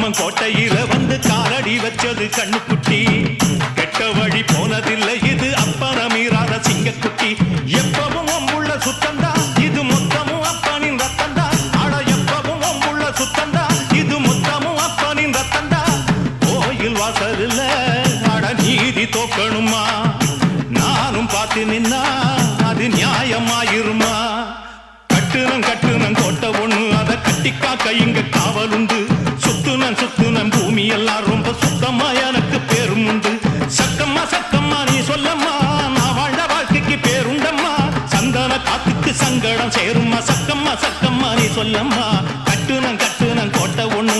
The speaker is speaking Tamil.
அம்மன் கோட்டையில வந்து காலடி வச்சது கண்ணுக்குட்டி. கெட்ட வழி போனதில்லை இது அப்பன மீறாத சிங்கக்குட்டி. எப்பவும் அம்புள்ள சுத்தந்தா இது மொத்தமும் அப்பனின் ரத்தந்தா. ஆட எப்பவும் அம்புள்ள சுத்தந்தா இது மொத்தமும் அப்பனின் ரத்தந்தா. கோயில் வாசல்ல அட நீதி தோக்கணுமா? நானும் பார்த்து நின்னா அது நியாயமாயிருமா? கட்டுனம் கட்டுனம் கோட்டை ஒண்ணு அதை கட்டி காக்க நான் ரொம்ப சுத்தமா எனக்கு பேரும் உண்டு. சக்கம்மா சக்கம்மா நீ சொல்லம்மா. நான் வாழ்ந்த வாழ்க்கைக்கு பேருண்டம்மா சந்தன காத்துக்கு சங்கடம் சேரும்மா. சக்கம்மா சக்கம்மா நீ சொல்லம்மா. கட்டுனம் கட்டுனம் கோட்டை ஒண்ணு